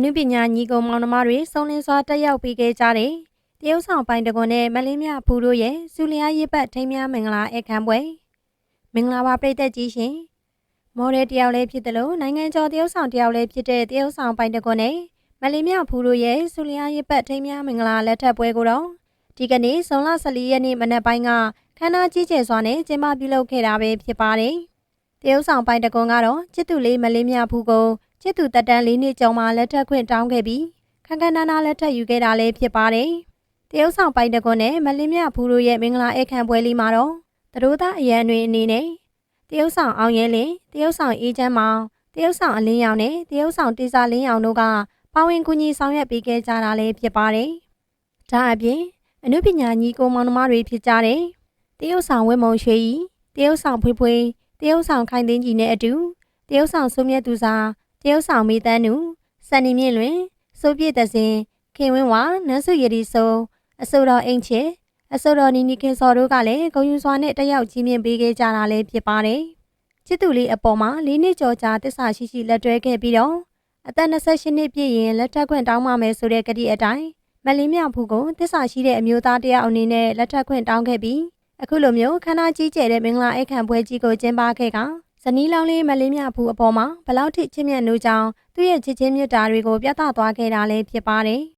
အနုပညာညီကောင်မောင်နှမတွေစုံလင်စွာတက်ရောက်ပေးခဲ့ကြတဲ့တရုတ်ဆောင်ပိုင်းတကွန်နဲ့မလင်းမြဖူတို့ရဲ့စူလျားရေးပတ်ထိမ်းများမင်္ဂလာအခမ်းပွဲမင်္ဂလာပါပြည်သက်ကြီးရှင်မော်ဒယ်တယောက်လည်းဖြစ်တယ်လို့နိုင်ငံကျော်တရုတ်ဆောင်တယောက်လည်းဖြစ်တဲ့တရုတ်ဆောင်ပိုင်းတကွန်နဲ့မလင်းမြဖူတို့ရဲ့စူလျားရေးပတ်ထိမ်းများမင်္ဂလာလက်ထပ်ပွဲကိုတော့ဒီကနေ့ဇွန်လ14ရက်နေ့မနက်ပိုင်းကခမ်းနားကြီးကျယ်စွာနဲ့ကျင်းပပြုလုပ်ခဲ့တာပဲဖြစ်ပါတယ်တရုတ်ဆောင်ပိုင်းတကွန်ကတော့ချစ်သူလေးမလင်းမြဖူကို ချစ်သူတက်တန်းလေးနှစ်ကျော်မှလက်ထပ်ခွင့်တောင်းခဲ့ပြီးခန်းခန်းနားနားလက်ထပ်ယူခဲ့တာလည်းဖြစ်ပါတယ်။တရုတ်ဆောင်ပိုင်တကွန်းနဲ့မလင်းမြဖူးတို့ရဲ့မင်္ဂလာအခမ်းပွဲလေးမှာတော့သူတို့သားအရန်တွေအနေနဲ့တရုတ်ဆောင်အောင်ရဲလင်းတရုတ်ဆောင်အေးချမ်းမောင်တရုတ်ဆောင်အလင်းရောင်နဲ့တရုတ်ဆောင်တေစာလင်းရောင်တို့ကပါဝင်ကူညီဆောင်ရွက်ပေးခဲ့ကြတာလည်းဖြစ်ပါတယ်။ဒါအပြင်အနုပညာညီကိုမောင်နှမတွေဖြစ်ကြတဲ့တရုတ်ဆောင်ဝင်းမုံရွှေကြီးတရုတ်ဆောင်ဖွေးဖွေးတရုတ်ဆောင်ခိုင်သိန်းကြီးနဲ့အတူတရုတ်ဆောင်စုမြတ်သူစာ တရုတ်ဆောင်မေတန်းနုစန်နီမြင့်လွင်စိုးပြည့်တစင်ခင်ဝင်းဝါနန်းစုရည်စုံအစိုးတော်အိမ်ချေအစိုးတော်နီနီခင်စော်တို့ကလည်းဂုံယူစွာနဲ့တက်ရောက်ကြီးမြင့်ပေးခဲ့ကြတာလည်းဖြစ်ပါတယ်ချစ်သူလေးအပေါ်မှာလေးနှစ်ကျော်ကြာတစ္ဆာရှိရှိလက်တွဲခဲ့ပြီးတော့အသက်28နှစ်ပြည့်ရင်လက်ထပ်ခွင့်တောင်းမှမယ်ဆိုတဲ့ကတိအတိုင်းမလင်းမြဖူးကိုတစ္ဆာရှိတဲ့အမျိုးသားတယောက်အနေနဲ့လက်ထပ်ခွင့်တောင်းခဲ့ပြီးအခုလိုမျိုးခန္ဓာကြီးကျယ်တဲ့မင်္ဂလာအိတ်ခံပွဲကြီးကိုကျင်းပခဲ့က ဇနီးလောင်းလေးမလင်းမြဖူးအပေါ်မှာဘလောက်ထိချစ်မြတ်နိုးကြောင်းသူ့ရဲ့ချစ်ချင်းမြတ်တာတွေကိုပြသသွားခဲ့တာလည်းဖြစ်ပါတယ်။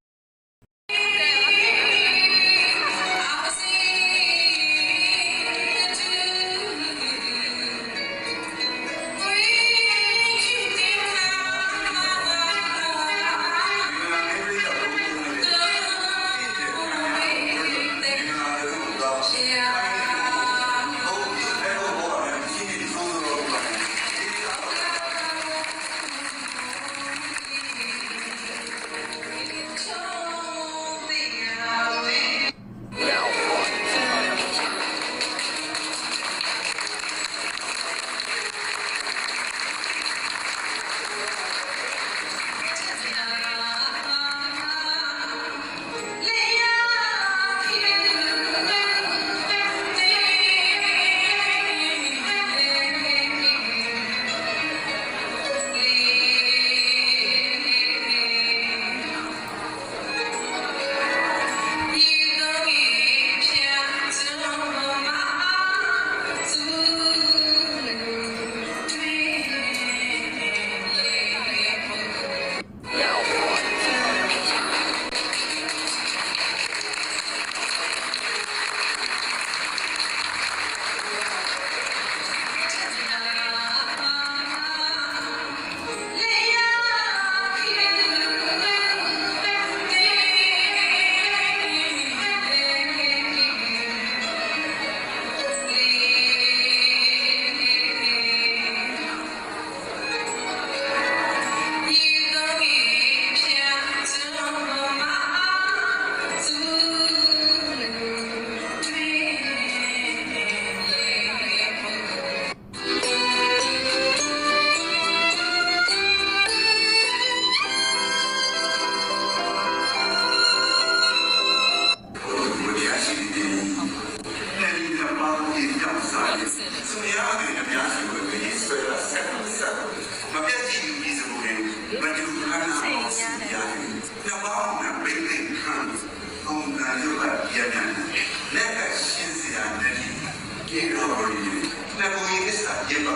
ပြေတော်မူ၏နဂိုဤသစ္စာယေဘ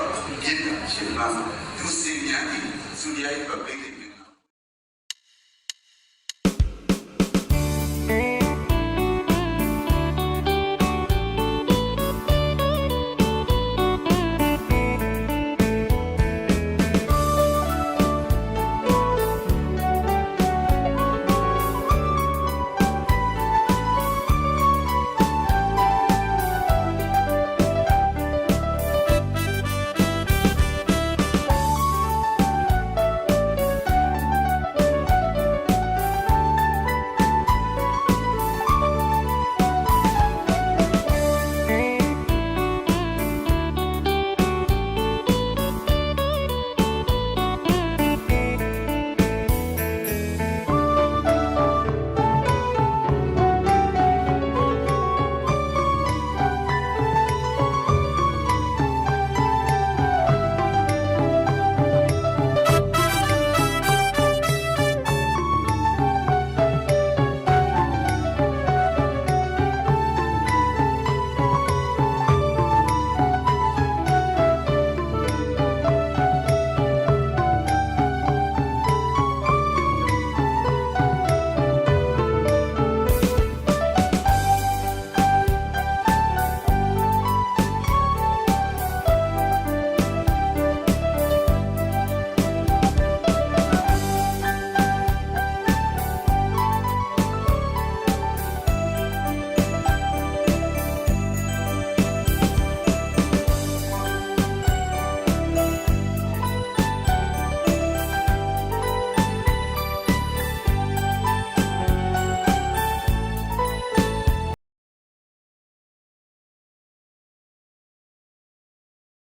ယေဘရှင်ပါသူစင်ညာဤသူရဲ့ပပိ